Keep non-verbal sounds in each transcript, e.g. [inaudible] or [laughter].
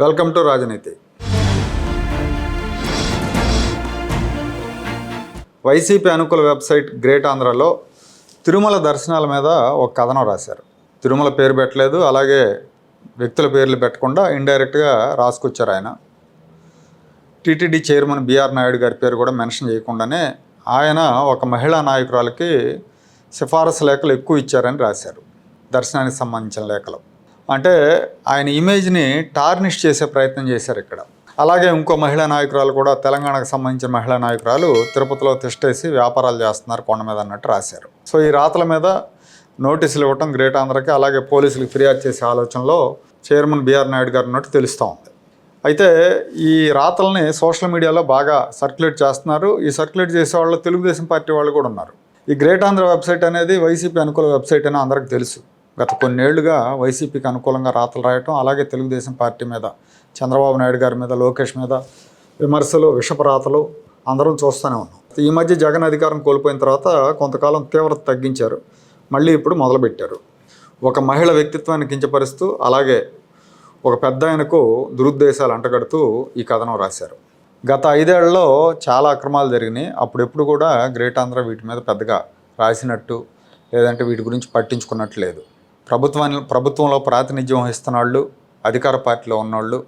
Welcome to Rajaneethi. YCP అనుకూల website great ఆంధ్రాలో తిరుమల దర్శనాల మీద ఒక కథనం రాశారు. తిరుమల పేరు పెట్టలేదు అలాగే వ్యక్తుల పేర్లు పెట్టకుండా ఇండైరెక్ట్గా రాసుకొచ్చారు ఆయన. టీటీడీ చైర్మన్ బీఆర్ నాయుడు గారి పేరు కూడా మెన్షన్ చేయకుండానే ఆయన ఒక మహిళా నాయకురాలకి సిఫారసు లేఖలు ఎక్కువ ఇచ్చారని రాశారు. దర్శనానికి సంబంధించిన లేఖలు. అంటే ఆయన ఇమేజ్ని టార్నిష్ చేసే ప్రయత్నం చేశారు ఇక్కడ. అలాగే ఇంకో మహిళా నాయకురాలు కూడా తెలంగాణకు సంబంధించిన మహిళా నాయకురాలు తిరుపతిలో తిష్టేసి వ్యాపారాలు చేస్తున్నారు కొండ మీద అన్నట్టు రాశారు. సో ఈ రాతల మీద నోటీసులు ఇవ్వటం గ్రేట్ ఆంధ్రకి అలాగే పోలీసులకు ఫిర్యాదు చేసే ఆలోచనలో చైర్మన్ బిఆర్ నాయుడు గారు ఉన్నట్టు తెలుస్తూ ఉంది. అయితే ఈ రాతల్ని సోషల్ మీడియాలో బాగా సర్క్యులేట్ చేస్తున్నారు. ఈ సర్క్యులేట్ చేసే వాళ్ళు తెలుగుదేశం పార్టీ వాళ్ళు కూడా ఉన్నారు. ఈ గ్రేట్ ఆంధ్ర వెబ్సైట్ అనేది వైసీపీ అనుకూల వెబ్సైట్ అని అందరికి తెలుసు. గత కొన్నేళ్ళుగా వైసీపీకి అనుకూలంగా రాతలు రాయటం అలాగే తెలుగుదేశం పార్టీ మీద చంద్రబాబు నాయుడు గారి మీద లోకేష్ మీద విమర్శలు విషప రాతలు అందరం చూస్తూనే ఉన్నాం. ఈ మధ్య జగన్ అధికారం కోల్పోయిన తర్వాత కొంతకాలం తీవ్రత తగ్గించారు. మళ్ళీ ఇప్పుడు మొదలుపెట్టారు. ఒక మహిళ వ్యక్తిత్వాన్ని కించపరుస్తూ అలాగే ఒక పెద్ద ఆయనకు దురుద్దేశాలు అంటగడుతూ ఈ కథనం రాశారు. గత ఐదేళ్ళలో చాలా అక్రమాలు జరిగినాయి. అప్పుడెప్పుడు కూడా గ్రేట్ ఆంధ్ర వీటి మీద పెద్దగా రాసినట్టు లేదంటే వీటి గురించి పట్టించుకున్నట్టు లేదు. ప్రభుత్వాన్ని ప్రభుత్వంలో ప్రాతినిధ్యం వహిస్తున్న వాళ్ళు అధికార పార్టీలో ఉన్నోళ్ళు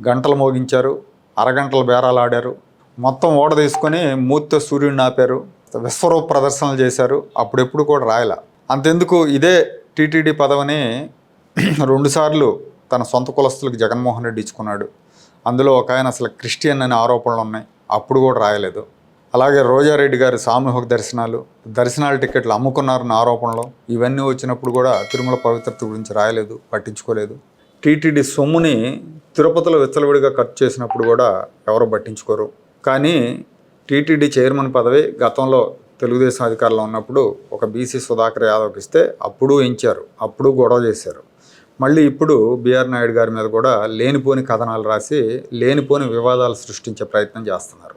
గంటలు మోగించారు అరగంటలు బేరాలు ఆడారు. మొత్తం ఓడ తీసుకొని మూర్తితో సూర్యుడిని ఆపారు విశ్వరూప ప్రదర్శనలు చేశారు. అప్పుడెప్పుడు కూడా రాయల. అంతెందుకు ఇదే టీటీడీ పదవిని [clears throat] రెండుసార్లు తన సొంత కులస్తులకు జగన్మోహన్ రెడ్డి ఇచ్చుకున్నాడు. అందులో ఒక ఆయన అసలు క్రిస్టియన్ అనే ఆరోపణలు ఉన్నాయి. అప్పుడు కూడా రాయలేదు. అలాగే రోజారెడ్డి గారి సామూహిక దర్శనాలు దర్శనాల టికెట్లు అమ్ముకున్నారన్న ఆరోపణలు ఇవన్నీ వచ్చినప్పుడు కూడా తిరుమల పవిత్రత గురించి రాయలేదు పట్టించుకోలేదు. టీటీడీ సొమ్ముని తిరుపతిలో విచ్చలవిడిగా ఖర్చు చేసినప్పుడు కూడా ఎవరు పట్టించుకోరు. కానీ టీటీడీ చైర్మన్ పదవి గతంలో తెలుగుదేశం అధికారంలో ఉన్నప్పుడు ఒక బీసీ సుధాకర్ యాదవ్కి ఇస్తే అప్పుడు ఎంచారు అప్పుడు గొడవ చేశారు. మళ్ళీ ఇప్పుడు బీఆర్ నాయుడు గారి మీద కూడా లేనిపోని కథనాలు రాసి లేనిపోని వివాదాలు సృష్టించే ప్రయత్నం చేస్తున్నారు.